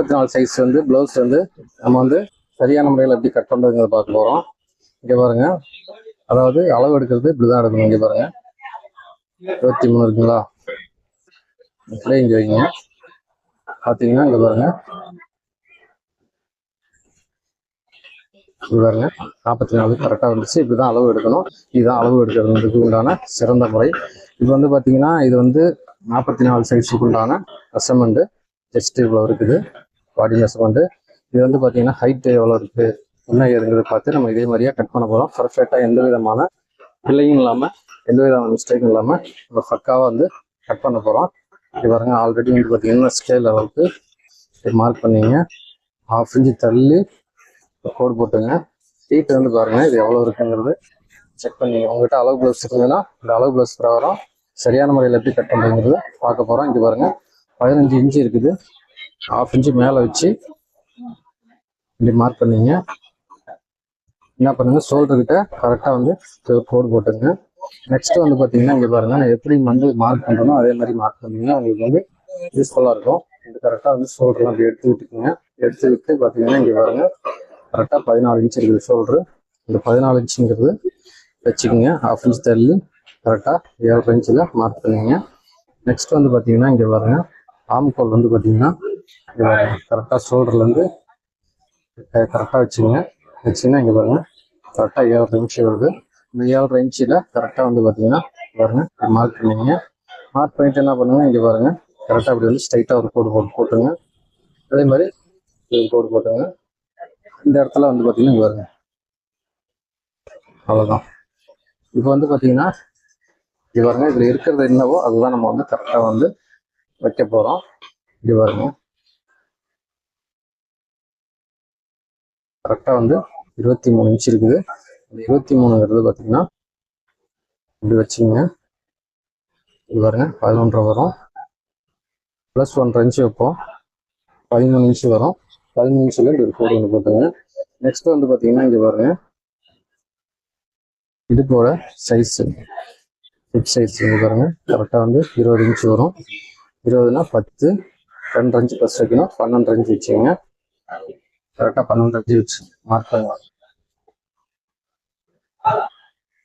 நாற்பத்தி நாலு சைஸ் வந்து ப்ளவுஸ் வந்து நம்ம வந்து சரியான முறையில் எப்படி கட் பண்ணுறதுங்கிறத பார்க்க போகிறோம் இங்கே பாருங்க. அதாவது அளவு எடுக்கிறது இப்படி தான் எடுக்கணும். இங்கே பாருங்க. இருபத்தி மூணு இருக்குங்களா? அப்படியே இங்கே வைங்க. பார்த்தீங்கன்னா இங்கே பாருங்க. இது பாருங்க. நாற்பத்தி நாலு கரெக்டாக வந்துச்சு இப்படி தான் அளவு எடுக்கணும். இதுதான் அளவு எடுக்கிறதுக்கு உண்டான சிறந்த முறை. இது வந்து பார்த்தீங்கன்னா இது வந்து நாற்பத்தி நாலு சைஸுக்கு உண்டான மெஷர்மெண்ட்டு ஜெஸ்ட் இவ்வளோ இருக்குது. பாடி மெஷர்மெண்ட்டு இது வந்து பார்த்தீங்கன்னா ஹைட் எவ்வளோ இருக்குது என்ன ஏதுங்கிறத பார்த்து நம்ம இதே மாதிரியாக கட் பண்ண போகிறோம் பர்ஃபெக்டாக எந்த விதமான பிள்ளையும் இல்லாமல் எந்த விதமான மிஸ்டேக்கும் இல்லாமல் நம்ம பக்காவாக வந்து கட் பண்ண போகிறோம் இது பாருங்க ஆல்ரெடி வந்து பார்த்தீங்கன்னா ஸ்கேல் அளவுக்கு மார்க் பண்ணிங்க. ஹாஃப் இன்ச்சு தள்ளி கோடு போட்டுங்க. ஹீட் வந்து பாருங்க இது எவ்வளோ இருக்குங்கிறது செக் பண்ணிங்க. உங்ககிட்ட அளவு ப்ளவுஸ் இருந்ததுன்னா இந்த அளவு ப்ளவுஸ் பிரகாரம் சரியான முறையில் எப்படி கட் பண்ணுறதுங்கிறது பார்க்க போகிறோம் இங்கே பாருங்க பதினஞ்சு இன்ச்சு இருக்குது. ஹாஃப் இன்ச்சு மேலே வச்சு இப்படி மார்க் பண்ணிங்க. என்ன பண்ணுங்க? ஷோல்டர்கிட்ட கரெக்டாக வந்து கோடு போட்டுங்க. நெக்ஸ்ட் வந்து பார்த்தீங்கன்னா இங்கே பாருங்க நான் எப்படி வந்து மார்க் பண்ணுறோமோ அதே மாதிரி மார்க் பண்ணீங்கன்னா உங்களுக்கு வந்து யூஸ்ஃபுல்லாக இருக்கும். இது கரெக்டாக வந்து ஷோல்டர்லாம் அப்படி எடுத்து விட்டுக்குங்க. எடுத்து விட்டு பார்த்தீங்கன்னா இங்கே பாருங்கள் கரெக்டாக பதினாலு இன்ச் இருக்குது ஷோல்டரு இந்த பதினாலு இன்ச்சுங்கிறது வச்சுக்கோங்க ஹாஃப் இன்ச் தள்ளி கரெக்டாக ஏழு இன்ச்சில் மார்க் பண்ணுங்க. நெக்ஸ்ட் வந்து பார்த்தீங்கன்னா இங்கே பாருங்கள் ஆம்கோல் வந்து பார்த்தீங்கன்னா இங்கே பாருங்க கரெக்டாக ஷோல்டர்லேருந்து கரெக்டாக வச்சுங்க வச்சுன்னா இங்கே பாருங்க கரெக்டாக ஏழரை இன்ச்சு வருது. இந்த ஏழரை இன்ச்சில் கரெக்டாக வந்து பார்த்தீங்கன்னா பாருங்க மார்க் பண்ணிங்க மார்க் பண்ணிட்டு என்ன பண்ணுங்க இங்கே பாருங்க கரெக்டாக அப்படி வந்து ஸ்ட்ரைட்டாக ஒரு கோடு போட்டு போட்டுங்க. அதே மாதிரி ஒரு கோடு போட்டுங்க. இந்த இடத்துல வந்து பார்த்தீங்கன்னா இங்கே பாருங்க. அவ்வளோதான் இப்போ வந்து பார்த்தீங்கன்னா இது பாருங்க இதில் இருக்கிறது என்னவோ அதுதான் நம்ம வந்து கரெக்டாக வந்து வைக்க போகிறோம் இது பாருங்க. கரெக்டாக வந்து இருபத்தி மூணு இன்ச் இருக்குது. இந்த இருபத்தி மூணுங்கிறது பார்த்தீங்கன்னா இப்படி வச்சுங்க இது பாருங்க பதினொன்றரை வரும். ப்ளஸ் ஒன்றரை இன்ச்சு வைப்போம். பதிமூணு இன்ச்சு வரும். பதிமூணு இன்ச்சில் இப்படி ஒரு கோடு ஒன்று போட்டுங்க நெக்ஸ்ட் வந்து பார்த்தீங்கன்னா இங்கே பாருங்க. இடுப்போட சைஸ் ஹிப் சைஸ் வந்து பாருங்க. கரெக்டாக வந்து இருபது இன்ச்சு வரும். இருபதுனா பத்து ரெண்டு இன்ச்சு ப்ளஸ் வைக்கணும். பன்னெண்டு இன்ச்சு வச்சுக்கோங்க. கரெக்டாக பன்னெண்டு அஞ்சு வச்சு மார்க் பண்ணுங்க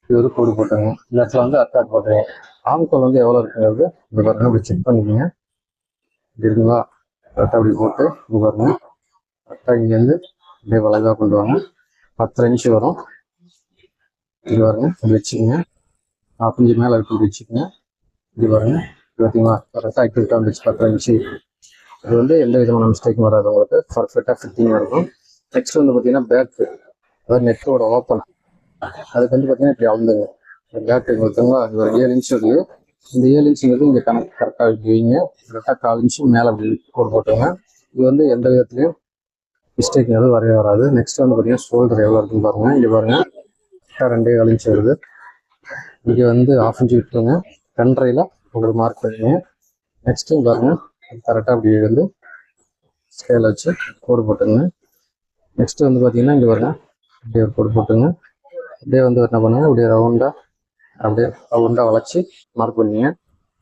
இது ஒரு கோடு போட்டுங்க இந்த இடத்துல வந்து அத்தாட் போட்டுங்க ஆம்கோல் வந்து எவ்வளோ இருக்குங்கிறது இது பாருங்க இப்படி செக் பண்ணிக்கோங்க. இப்படி இருக்குங்களா? கரெக்டாக இப்படி போட்டு இது பாருங்க. கரெக்டாக இங்கேருந்து அப்படியே வளைவாக கொண்டு வாங்க. பத்தரை இன்ச்சு வரும். இது பாருங்க இப்படி வச்சுக்கோங்க. நாற்பஞ்சு இன்ச்சு மேலே இப்படி வச்சுக்கோங்க. இது பாருங்க. பார்த்தீங்களா கரெக்டாக ஆக்டிவிட்டாக வந்துச்சு பத்தரை இன்ச்சு இது வந்து எந்த விதமான மிஸ்டேக்கும் வராது உங்களுக்கு. பர்ஃபெக்டாக ஃபிட்டிங்காக இருக்கும். நெக்ஸ்ட் வந்து பார்த்தீங்கன்னா பேக் அதாவது நெக்கோட ஓப்பன் அதுக்கு வந்து பார்த்தீங்கன்னா இப்படி அழுந்துங்க பேக் ஒருத்தவங்க அது ஒரு ஏழு இன்ச் இருக்குது இந்த ஏழு இன்ச்சுங்கிறது இங்கே கணக்கு கரெக்டாக வைக்குவீங்க கரெக்டாக கால் இன்ச்சு மேலே அப்படி போட்டு போட்டுங்க இது வந்து எந்த விதத்துலையும் மிஸ்டேக் எதுவும் வரைய வராது. நெக்ஸ்ட் வந்து பார்த்தீங்கன்னா ஷோல்டர் எவ்வளோ இருக்குன்னு பாருங்க. இங்கே பாருங்க. கரெக்டாக ரெண்டே கால் இன்ச்சு வருது. இங்கே வந்து ஆஃப் இன்ச்சு விட்டுருங்க. ரெண்டரையில் உங்களுக்கு மார்க் பண்ணுங்க நெக்ஸ்ட்டு பாருங்க. கரெக்டாக அப்படி வந்து ஸ்கேல் வச்சு கோடு போட்டுங்க நெக்ஸ்ட் வந்து பார்த்தீங்கன்னா இங்கே வருங்க அப்படியே ஒரு கோடு போட்டுங்க அப்படியே வந்து என்ன பண்ணுங்க? அப்படியே ரவுண்டாக அப்படியே ரவுண்டாக வளைச்சி மார்க் பண்ணுங்க.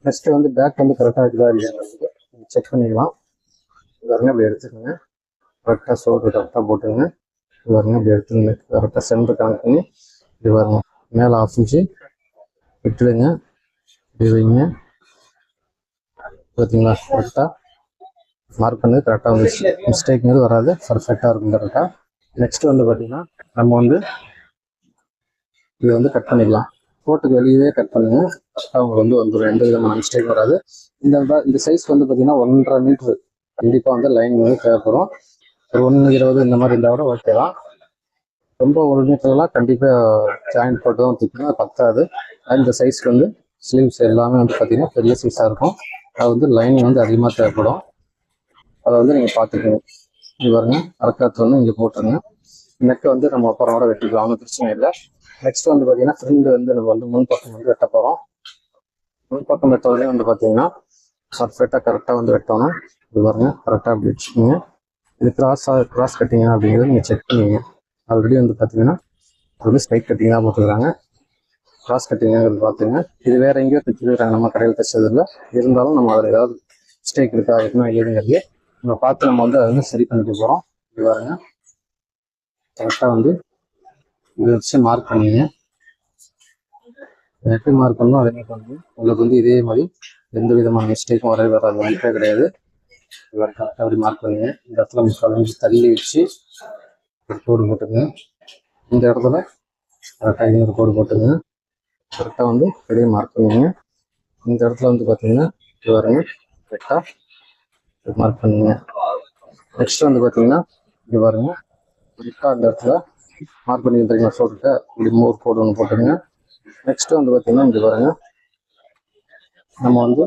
நெக்ஸ்ட் வந்து பேக் வந்து கரெக்டாக இருக்குதா இல்லையா செக் பண்ணிக்கலாம். இது பாருங்க அப்படி எடுத்துக்கோங்க. கரெக்டாக சோல்டர் கரெக்டாக போட்டுங்க இது பாருங்க அப்படி எடுத்துங்க கரெக்டாக சென்டர் கனெக்ட் பண்ணி இது பாருங்க. மேலே ஆஃப் இன்ச்சு விட்டுடுங்க. இது வைங்க. பார்த்தீங்களா? கரெக்டாக மார்க் பண்ணது கரெக்டாக வந்து மிஸ்டேக்ங்கிறது வராது பர்ஃபெக்டாக இருக்கும் கரெக்டாக நெக்ஸ்ட் வந்து பார்த்தீங்கன்னா நம்ம வந்து இதை வந்து கட் பண்ணிக்கலாம். கோட்டுக்கு வெளியவே கட் பண்ணுங்க. அவங்க வந்து வந்துடும் எந்த விதமான மிஸ்டேக் வராது. இந்த இந்த சைஸ் வந்து பார்த்தீங்கன்னா ஒன்றரை மீட்ரு கண்டிப்பாக வந்து லைன் வந்து தேவைப்படும். ஒரு ஒன்று இருபது இந்த மாதிரி இருந்தால் கூட ஓகே தான். ரொம்ப ஒரு மீட்டர்லாம் கண்டிப்பாக ஜாயிண்ட் போட்டு தான் தைக்கணும் பத்தாது. இந்த சைஸ்க்கு வந்து ஸ்லீவ்ஸ் எல்லாமே வந்து பார்த்தீங்கன்னா பெரிய சைஸாக இருக்கும். அது வந்து லைனிங் வந்து அதிகமாக தேவைப்படும். அதை வந்து நீங்கள் பார்த்துக்கணும். இது பாருங்க அரக்காத்து வந்து இங்கே போட்டுருங்க. நெக்கை வந்து நம்ம அப்புறம் கூட வெட்டிக்கலாம் ஒன்றும் பிரச்சனை இல்லை. நெக்ஸ்ட் வந்து பார்த்தீங்கன்னா ஃப்ரெண்டு வந்து நம்ம வந்து முன் பக்கம் வந்து வெட்ட போகிறோம் முன் பக்கம் வெட்டுறதுலேயும் வந்து பார்த்தீங்கன்னா பர்ஃபெக்டாக கரெக்டாக வந்து வெட்டணும். இது பாருங்க கரெக்டாக அப்படி வச்சுக்கோங்க. இது கிராஸ் கிராஸ் கட்டிங்க அப்படிங்கிறத நீங்கள் செக் பண்ணுவீங்க ஆல்ரெடி வந்து பார்த்தீங்கன்னா இது வந்து ஸ்ட்ரைட் கட்டிங் தான் போட்டுருக்காங்க. கிராஸ் கட்டிங்கிறது பார்த்துங்க இது வேற எங்கேயோ தைச்சிருக்காங்க நம்ம கடையில் தைச்சது இல்லை இருந்தாலும் நம்ம அதில் ஏதாவது மிஸ்டேக் இருக்கா என்ன ஏதுங்கிறது நம்ம பார்த்து நம்ம வந்து அதை வந்து சரி பண்ணிட்டு போகிறோம் இது பாருங்க. கரெக்டாக வந்து இதை வச்சு மார்க் பண்ணிங்க. எப்படி மார்க் பண்ணணும் அதே மாதிரி பண்ணுங்க உங்களுக்கு வந்து இதே மாதிரி எந்த விதமான மிஸ்டேக்கும் வரவே வராது வாய்ப்பே கிடையாது. இவர் கரெக்டாக அப்படி மார்க் பண்ணுங்க. இந்த இடத்துல முக்கால் தள்ளி வச்சு ஒரு கோடு போட்டுங்க இந்த இடத்துல கரெக்டாக இன்னொரு கோடு போட்டுங்க கரெக்டாக வந்து வெளியே மார்க் பண்ணுங்க இந்த இடத்துல வந்து பார்த்தீங்கன்னா இது பாருங்க கரெக்டாக மார்க் பண்ணுங்க நெக்ஸ்ட் வந்து பார்த்தீங்கன்னா இது பாருங்க கரெக்டாக அந்த இடத்துல மார்க் பண்ணி தெரியுமா சொல்லிட்டு இப்படி மோர் கோடு ஒன்று போட்டுருங்க நெக்ஸ்ட் வந்து பார்த்தீங்கன்னா இங்கே பாருங்க நம்ம வந்து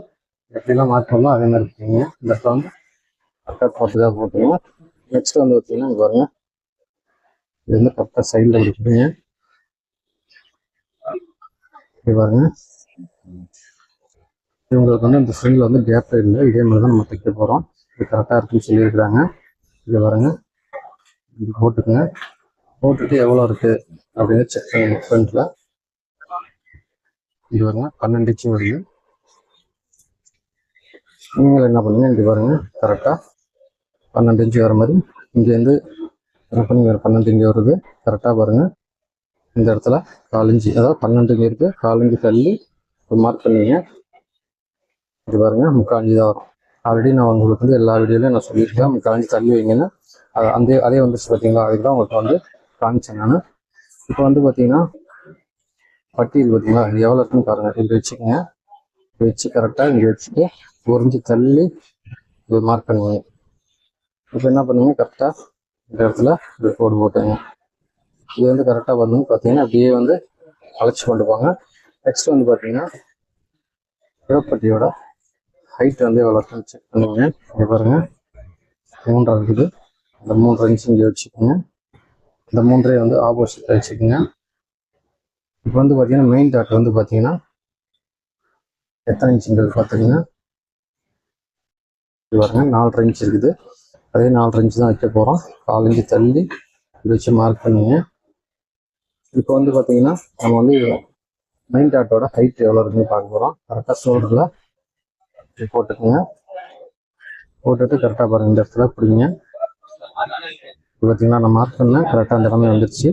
எப்படிலாம் மார்க் பண்ணோம் அதே மாதிரி இருக்கீங்க இந்த இடத்துல வந்து கரெக்டாக போட்டுதான் போட்டுங்க நெக்ஸ்ட் வந்து பார்த்தீங்கன்னா இங்கே பாருங்க இது வந்து கரெக்டாக சைடில் கொடுக்குறீங்க பாருங்க. இவங்களுக்கு வந்து இந்த ஃப்ரெண்டில் வந்து கேப் இல்லை. இதே மாதிரி தான் நம்ம தைக்க போகிறோம் இது கரெக்டாக இருக்குன்னு சொல்லியிருக்கிறாங்க. இது பாருங்க. இது போட்டுக்குங்க. போட்டுட்டு எவ்வளோ இருக்கு அப்படின்னு செக் பண்ணுங்க ஃப்ரெண்ட்ல இது பாருங்க. பன்னெண்டு இன்ச்சு வருது. நீங்கள் என்ன பண்ணுங்க? இது பாருங்க. கரெக்டாக பன்னெண்டு இன்ச்சு வர மாதிரி. இங்கேருந்து பண்ணி வேறு பன்னெண்டு இங்கே வருது. கரெக்டாக பாருங்க. இந்த இடத்துல காலஞ்சி அதாவது பன்னெண்டு இங்கே இருக்கு. தள்ளி மார்க் பண்ணுவீங்க இது பாருங்க முக்காலஞ்சி தான் வரும். ஆல்ரெடி நான் உங்களுக்கு வந்து எல்லா வீடியோலையும் நான் சொல்லியிருக்கேன். முக்கால் தள்ளி வைங்கன்னு. அது அந்த அதே வந்துச்சு பார்த்தீங்களா அதுக்கு தான் உங்களுக்கு வந்து காமிச்சேன் நான். இப்போ வந்து பார்த்தீங்கன்னா பட்டியல் பார்த்தீங்களா இது எவ்வளோ இருக்குன்னு பாருங்க. இப்படி வச்சுக்கோங்க. வச்சு கரெக்டாக இங்கே வச்சுட்டு உறிஞ்சி தள்ளி இது மார்க் பண்ணுவீங்க இப்போ என்ன பண்ணுவீங்க கரெக்டாக இந்த இடத்துல இது கோடு போட்டுங்க. இது வந்து கரெக்டாக வந்து பார்த்தீங்கன்னா அப்படியே வந்து அழைச்சி கொண்டு போங்க. நெக்ஸ்ட் வந்து பார்த்தீங்கன்னா சிவப்பட்டியோட ஹைட் வந்து எவ்வளோ இருக்குன்னு செக் பண்ணுவோங்க இங்கே பாருங்க. மூன்றரை இருக்குது. அந்த மூன்றரை இன்ச்சு இங்கே வச்சுக்கோங்க. இந்த மூன்றரை வந்து ஆப்போசிட் வச்சுக்கோங்க. இப்போ வந்து பார்த்தீங்கன்னா மெயின் டாட் வந்து பார்த்தீங்கன்னா எத்தனை இன்ச்சுங்கிறது பார்த்துக்கோங்க இது பாருங்க. நாலரை இன்ச் இருக்குது. அதே நாலரை இன்ச்சு தான் வைக்க போகிறோம் கால் இன்ச்சு தள்ளி இது வச்சு மார்க் பண்ணுங்க. இப்போ வந்து பார்த்தீங்கன்னா நம்ம வந்து மெயின் டாட்டோட ஹைட் எவ்வளோ இருக்குன்னு பார்க்க போகிறோம் கரெக்டாக ஷோல்டரில் போட்டுக்கோங்க. போட்டுட்டு கரெக்டாக பாருங்க இந்த இடத்துல பிடிங்க. இப்போ பார்த்தீங்கன்னா நான் மார்க் பண்ணேன். கரெக்டாக அந்த இடமே வந்துருச்சு.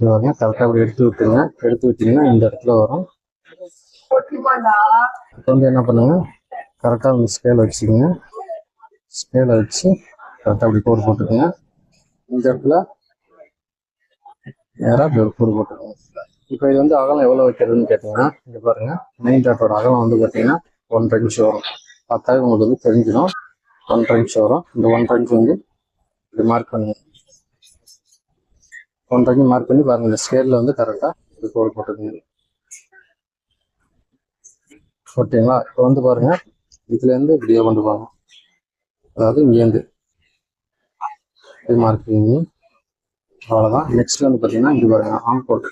இது பாருங்க கரெக்டாக அப்படி எடுத்து விட்டுருங்க. எடுத்து விட்டிங்கன்னா இந்த இடத்துல வரும். இப்போ வந்து என்ன பண்ணுங்க? கரெக்டாக வந்து ஸ்கேல் வச்சுக்கோங்க. ஸ்கேலை வச்சு கரெக்டாக அப்படி கோடு போட்டுக்கோங்க. இந்த இடத்துல நேராக அப்படி ஒரு இப்போ இது வந்து அகலம் எவ்வளோ வைக்கிறதுன்னு கேட்டிங்கன்னா இங்கே பாருங்க மெயின் டாட்டோட அகலம் வந்து பார்த்தீங்கன்னா ஒன்றரை இன்ச்சு வரும் பார்த்தாவே உங்களுக்கு வந்து தெரிஞ்சிடும். ஒன்றரை இன்ச்சு வரும் இந்த ஒன்றரை இன்ச்சு வந்து இப்படி மார்க் பண்ணுங்க ஒன்றரை இன்ச் மார்க் பண்ணி பாருங்க இந்த ஸ்கேலில் வந்து கரெக்டாக இப்படி கோடு போட்டுருங்க ஓகேங்களா? இப்போ வந்து பாருங்க இதுலேருந்து இப்படியே கொண்டு போகணும் அதாவது இங்கேருந்து இது மார்க் பண்ணி அவ்வளோதான் நெக்ஸ்ட் வந்து பார்த்தீங்கன்னா இங்கே பாருங்க ஆங்கோட்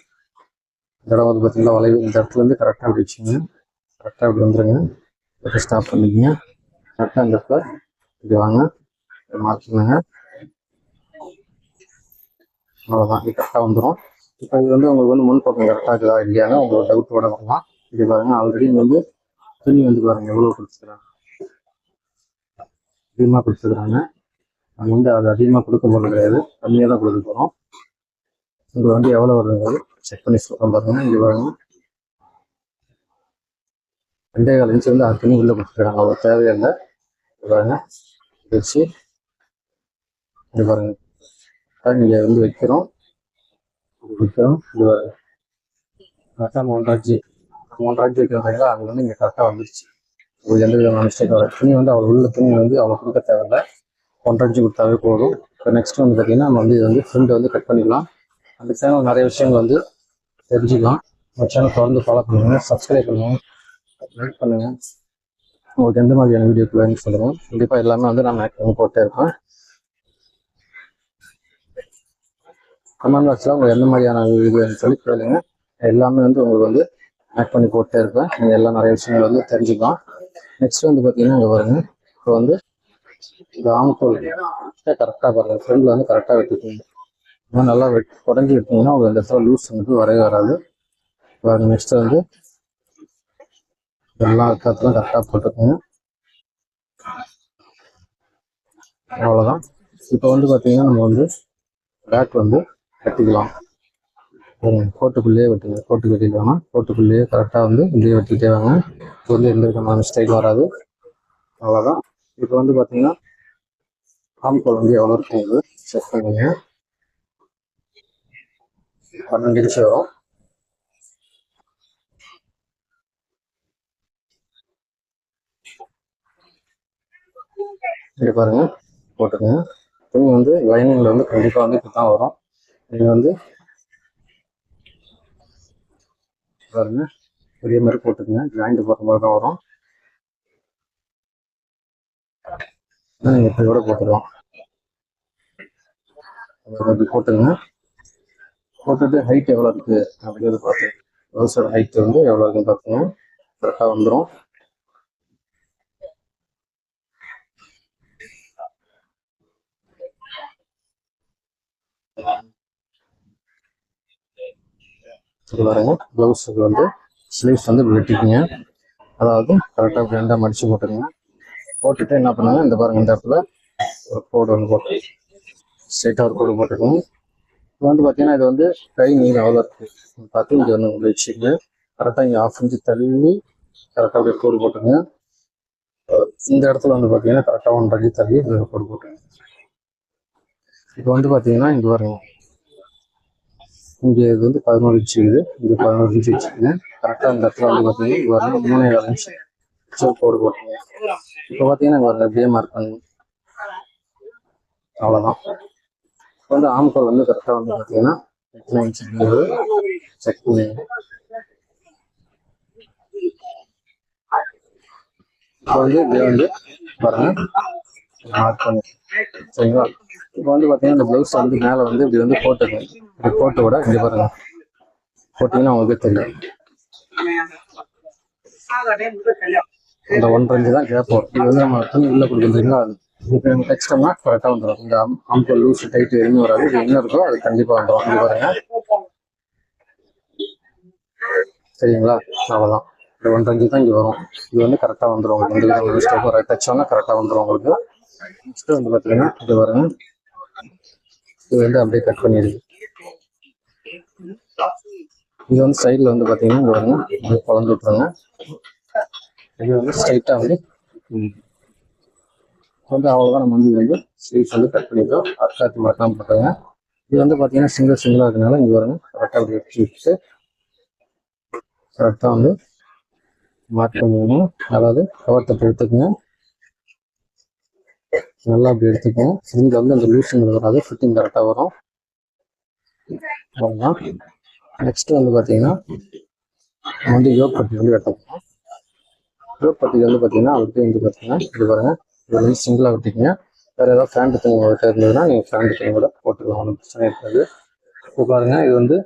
இந்த இடம் வந்து பார்த்தீங்கன்னா வளைவு இந்த இடத்துல இருந்து கரெக்டாக அப்படி வச்சுங்க கரெக்டாக இப்படி வந்துருங்க. இப்போ ஸ்டாப் பண்ணிக்கங்க. கரெக்டாக இந்த இடத்துல இப்படி வாங்க. மார்க் பண்ணுங்க அவ்வளோதான் இது கரெக்டாக வந்துடும் இப்போ இது வந்து உங்களுக்கு வந்து முன் பக்கம் கரெக்டாக இருக்குதா இல்லையான்னு உங்களுக்கு டவுட் வரலாம். இது பாருங்க ஆல்ரெடி வந்து துணி வந்து பாருங்க எவ்வளோ கொடுத்துருக்காங்க. அதிகமாக கொடுத்துருக்குறாங்க நம்ம வந்து அது அதிகமாக கொடுக்க போகிறது கிடையாது. கம்மியாக தான் கொடுக்க போகிறோம் உங்களுக்கு வந்து எவ்வளோ வருதுங்கிறது செக் பண்ணி சொல்கிறோம் பாருங்க. இங்கே பாருங்க. ரெண்டே கால் இன்ச்சு வந்து அது துணி உள்ளே கொடுத்துருக்காங்க. அவ்வளோ தேவையில்லை. இது பாருங்க. இது வச்சு இது பாருங்க. இங்கே வந்து வைக்கிறோம். வைக்கிறோம். இது பாருங்க. கரெக்டாக மூன்றாச்சு மூன்றாச்சு வைக்கிறீங்களா அது வந்து இங்கே கரெக்டாக வந்துருச்சு. உங்களுக்கு எந்த விதமான மிஸ்டேக் வர துணி வந்து அவ்வளோ உள்ள துணி வந்து அவ்வளோ கொடுக்க தேவையில்ல. ஒன்றரை இன்ச்சு கொடுத்தாவே போதும். இப்போ நெக்ஸ்ட் வந்து பார்த்தீங்கன்னா நம்ம வந்து இது வந்து ஃப்ரெண்டை வந்து கட் பண்ணிக்கலாம் அந்த சேனல் நிறைய விஷயங்கள் வந்து தெரிஞ்சுக்கலாம். நம்ம சேனல் தொடர்ந்து ஃபாலோ பண்ணுங்கள் சப்ஸ்கிரைப் பண்ணுங்கள் லைக் பண்ணுங்கள் உங்களுக்கு எந்த மாதிரியான வீடியோக்கு வேணும்னு சொல்லுங்கள் கண்டிப்பாக எல்லாமே வந்து நான் மேக்ஸிமம் போட்டே இருப்பேன். கமெண்ட் பாக்ஸில் உங்களுக்கு எந்த மாதிரியான வீடியோ வேணும்னு சொல்லி கேளுங்க. எல்லாமே வந்து உங்களுக்கு வந்து மேக் பண்ணி போட்டே இருப்பேன். நீங்கள் எல்லாம் நிறைய விஷயங்கள் வந்து தெரிஞ்சுக்கலாம். நெக்ஸ்ட் வந்து பார்த்தீங்கன்னா இங்கே வருங்க இப்போ வந்து இந்த ஆமத்தோல் கரெக்டாக பாருங்க. ஃப்ரெண்டில் வந்து கரெக்டாக வெட்டிட்டு இன்னும் நல்லா வெட் உடஞ்சி விட்டீங்கன்னா உங்களுக்கு இந்த இடத்துல லூஸ் வந்து வரவே வராது. பாருங்க நெக்ஸ்ட் வந்து எல்லா இடத்துலாம் கரெக்டாக போட்டுக்கோங்க. அவ்வளோதான் இப்போ வந்து பார்த்தீங்கன்னா நம்ம வந்து பேக் வந்து கட்டிக்கலாம். கோட்டுக்குள்ளேயே வெட்டுங்க. கோட்டு கட்டிக்கலாம் கோட்டுக்குள்ளேயே கரெக்டாக வந்து இப்படியே வெட்டிக்கிட்டே வாங்க. இப்போ வந்து எந்த விதமான மிஸ்டேக் வராது. அவ்வளோதான் இப்போ வந்து பார்த்தீங்கன்னா ஆம்கோல் வந்து எவ்வளோ இருக்குங்கிறது செக் பண்ணுங்க. பன்னெண்டு இன்ச்சு வரும் இப்படி பாருங்க போட்டுக்கோங்க துணி வந்து லைனிங்ல வந்து கண்டிப்பாக வந்து இப்படி தான் வரும். நீங்கள் வந்து பாருங்க பெரிய மாதிரி போட்டுக்கோங்க. ஜாயிண்ட் போடுற மாதிரி தான் வரும். நீங்கள் இப்போ அப்படி போட்டுட்டு ஹைட் எவ்வளோ இருக்கு அப்படிங்கிறது பார்த்து ரோஸோட ஹைட் வந்து எவ்வளோ இருக்குன்னு பார்த்துங்க கரெக்டாக வந்துடும் பாருங்க ப்ளவுஸுக்கு வந்து ஸ்லீவ்ஸ் வந்து வெட்டிக்குங்க. அதாவது கரெக்டாக இப்படி மடித்து மடிச்சு போட்டுருங்க போட்டுட்டு என்ன பண்ணுங்க இந்த பாருங்க இந்த இடத்துல ஒரு கோடு ஒன்று போட்டு ஸ்ட்ரைட்டாக ஒரு கோடு போட்டுக்கோங்க. இப்போ வந்து பார்த்தீங்கன்னா இது வந்து கை நீங்கள் அவ்வளோ இருக்குது பார்த்து இங்கே வந்து உங்களை வச்சுக்கங்க கரெக்டாக இங்கே ஆஃப் இன்ச்சு தள்ளி கரெக்டாக அப்படியே கோடு போட்டுங்க இந்த இடத்துல வந்து பார்த்தீங்கன்னா கரெக்டாக ஒன்றரை அடி தள்ளி இதில் கோடு போட்டுங்க இப்போ வந்து பார்த்தீங்கன்னா இங்கே வருங்க இங்கே இது வந்து பதினோரு இன்ச்சு இது. இங்கே பதினோரு இன்ச்சு வச்சுக்கோங்க. கரெக்டாக இந்த இடத்துல வந்து பார்த்தீங்கன்னா இங்கே வரணும் மூணு ஏழு இன்ச்சு கோடு போட்டுங்க இப்போ பார்த்தீங்கன்னா இங்கே வரல அப்படியே மார்க் பண்ணுங்க அவ்வளோதான் இப்போ வந்து ஆம்கோல் வந்து கரெக்டாக வந்து பார்த்தீங்கன்னா எத்தனை செக் பண்ணுங்க இப்போ வந்து இப்படியே வந்து பாருங்க. மார்க் பண்ணி சரிங்களா? இப்போ வந்து பார்த்தீங்கன்னா இந்த ப்ளவுஸ் வந்து மேலே வந்து இப்படி வந்து போட்டுங்க இப்படி போட்டு விட இங்கே பாருங்க. போட்டிங்கன்னா உங்களுக்கு தெரியும். இந்த ஒன்றரை இன்ச்சு தான் கேட்போம் இது வந்து நம்ம துணி உள்ள கொடுக்குறீங்களா அது இப்போ நம்ம தைச்சிட்டோம்னா கரெக்டாக வந்துடும் இந்த ஆம்பல் லூஸ் டைட் எதுவுமே வராது. இது என்ன இருக்கோ அது கண்டிப்பாக வந்துடும் இது பாருங்க. சரிங்களா? அவ்வளோதான் இந்த ஒன்றரை இன்ச்சு தான் இங்கே வரும். இது வந்து கரெக்டாக வந்துடும் உங்களுக்கு எந்த லூஸ் டைப் வர தைச்சோம்னா கரெக்டாக வந்துடும் உங்களுக்கு. நெக்ஸ்ட்டு வந்து பார்த்தீங்கன்னா இது பாருங்க. இது வந்து அப்படியே கட் பண்ணிடுது. இது வந்து சைடில் வந்து பார்த்தீங்கன்னா இங்கே பாருங்க. குழந்து விட்டுருங்க. இது வந்து ஸ்ட்ரைட்டாக வந்து கொஞ்சம் வந்து அவ்வளோதான் நம்ம வந்து இது வந்து ஸ்லீவ்ஸ் வந்து கட் பண்ணிக்கிறோம். அக்காத்து மட்டும் போட்டாங்க இது வந்து பார்த்தீங்கன்னா சிங்கிள் சிங்கிளாக இருக்கனால இங்கே வரணும் கரெக்டாக அப்படி வச்சு வச்சுட்டு கரெக்டாக வந்து மார்க் பண்ணிக்கணும் அதாவது கவர் தப்பு எடுத்துக்கங்க. நல்லா அப்படி எடுத்துக்கணும் இங்கே வந்து அந்த லூஸுங்கிறது வராது. ஃபிட்டிங் கரெக்டாக வரும். அவ்வளோதான் நெக்ஸ்ட் வந்து பார்த்தீங்கன்னா வந்து யோக் பட்டி வந்து வெட்டணும் யோக் பட்டி வந்து பார்த்தீங்கன்னா அவர்கிட்ட வந்து பார்த்தீங்கன்னா இது பாருங்க. இது வந்து சிங்கிளாக வெட்டிக்கங்க வேற ஏதாவது ஃபேண்ட் துணி உங்கள்கிட்ட இருந்ததுன்னா நீங்கள் ஃபேண்ட் துணி கூட போட்டுக்கலாம். ஒன்றும் பிரச்சனை இருக்காது. இப்போ பாருங்கள் இது வந்து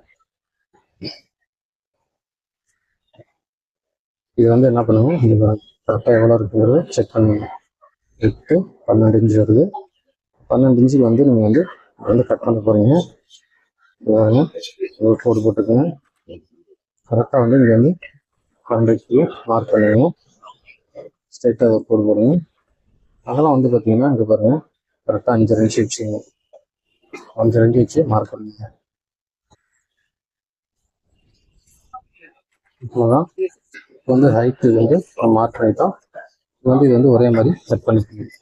இது வந்து என்ன பண்ணுவோம்? இது கரெக்டாக எவ்வளோ இருக்குங்கிறது செக் பண்ணுங்க எட்டு பன்னெண்டு இன்ச்சு வருது. பன்னெண்டு இன்ச்சுக்கு வந்து நீங்கள் வந்து வந்து கட் பண்ண போகிறீங்க இது பாருங்க ஒரு கோடு போட்டுக்கோங்க. கரெக்டாக வந்து இங்கே வந்து பன்னெண்டு மார்க் பண்ணிடுவோம் ஸ்ட்ரைட்டாக அதை கோடு போடுங்க அதெல்லாம் வந்து பார்த்தீங்கன்னா இங்கே பாருங்கள் கரெக்டாக அஞ்சு ரெண்டு வச்சுக்கோங்க அஞ்சு ரெண்டு வச்சு மார்க் பண்ணுங்க. இப்போதான் இப்போ வந்து ஹைட்டு வந்து மார்க் ஆகிட்டோம் இது வந்து இது வந்து ஒரே மாதிரி செட் பண்ணிக்கணும்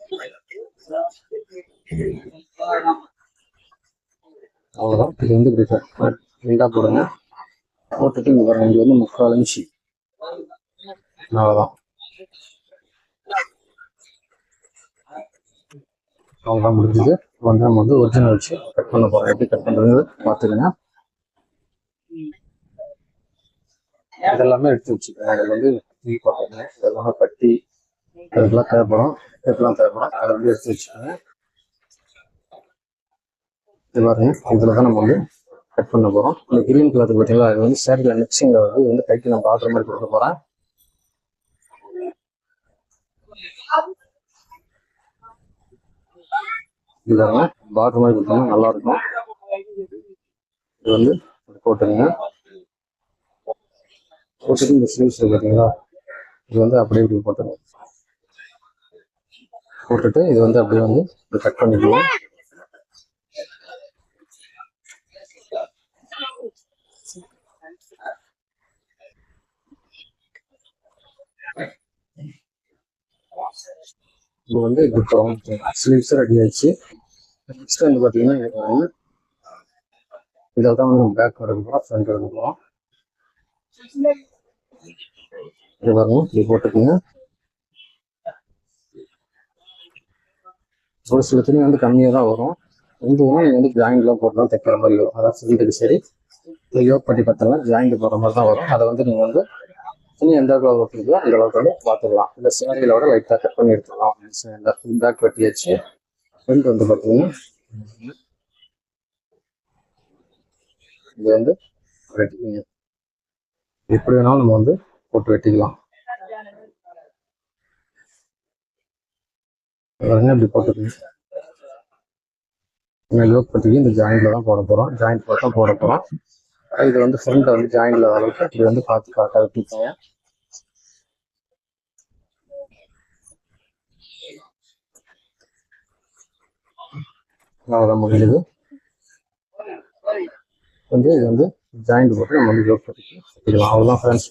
அவ்வளோதான் இது வந்து இப்படி ரெண்டாக ரெண்டா போடுங்க. போட்டுட்டு இங்கே பாருங்க. இங்கே வந்து முக்கால் இன்ச்சு அவ்வளோதான் அவ்வளோதான் முடிஞ்சது வந்து நம்ம வந்து ஒரிஜினல் வச்சு கட் பண்ண போகிறோம் எப்படி கட் பண்ணுறது பார்த்துக்கங்க. இதெல்லாமே எடுத்து வச்சுக்கோங்க. அதில் வந்து தூக்கி போட்டுக்கங்க இதெல்லாமே பட்டி அதுக்கெல்லாம் தேவைப்படும். இதெல்லாம் தேவைப்படும். அதை வந்து எடுத்து வச்சுக்கோங்க. இது பாருங்க. இதில் தான் நம்ம வந்து கட் பண்ண போகிறோம் இந்த கிரீன் கலர் பார்த்தீங்களா? இது வந்து சேரீல மிக்சிங்கில் வந்து இது வந்து கைக்கு நம்ம ஆடுற மாதிரி கொடுக்க போகிறேன் இது பாருங்க. பார்டர் மாதிரி கொடுத்தோம்னா நல்லா இருக்கும் இது வந்து போட்டுங்க போட்டுட்டு இந்த ஸ்லீவ்ஸ் பார்த்தீங்களா இது வந்து அப்படியே இப்படி போட்டுங்க போட்டுட்டு இது வந்து அப்படியே வந்து கட் பண்ணிக்குவோம் இப்போ வந்து இப்போ ஸ்லீவ்ஸ் ரெடி ஆயிடுச்சு. நெக்ஸ்ட் வந்து பார்த்தீங்கன்னா இது இதில் தான் வந்து பேக் எடுக்கலாம் ஃப்ரண்ட் எடுக்கலாம் இது வரணும் இப்படி போட்டுக்கோங்க. ஒரு சில துணி வந்து கம்மியாக தான் வரும். இதுவும் நீங்கள் வந்து ஜாயிண்ட்லாம் போட்டுலாம் தைக்கிற மாதிரி வரும். அதாவது ஃப்ரண்ட்டுக்கு சரி. யோக் பட்டி பத்தலாம் ஜாயிண்ட் போடுற மாதிரி தான் வரும். அதை வந்து நீங்கள் வந்து துணி எந்த அளவுக்கு வைக்கிறீங்களோ அந்த அளவுக்கு வந்து பார்த்துக்கலாம் இந்த சேலைகளோட லைட்டாக கட் பண்ணி எடுத்துக்கலாம் இந்த ஃபுல் பேக் வெட்டியாச்சு. ஃப்ரண்ட் வந்து பார்த்தீங்கன்னா இது வந்து வெட்டிக்கிங்க. எப்படி வேணாலும் நம்ம வந்து போட்டு வெட்டிக்கலாம். இப்படி போட்டுக்கோங்க. நம்ம யோக் இந்த ஜாயிண்ட்ல தான் போட போகிறோம் ஜாயிண்ட் போட்டு தான் போட போகிறோம் இது வந்து ஃப்ரண்ட் வந்து ஜாயிண்ட்ல அளவுக்கு இப்படி வந்து பார்த்து கரெக்டாக வெட்டிக்கோங்க அவ்வளோதான் முடிஞ்சது வந்து இது வந்து ஜாயிண்ட் போட்டு நம்ம வந்து யோக் வெட்டிக்கலாம் அவ்வளோதான் ஃப்ரெண்ட்ஸ்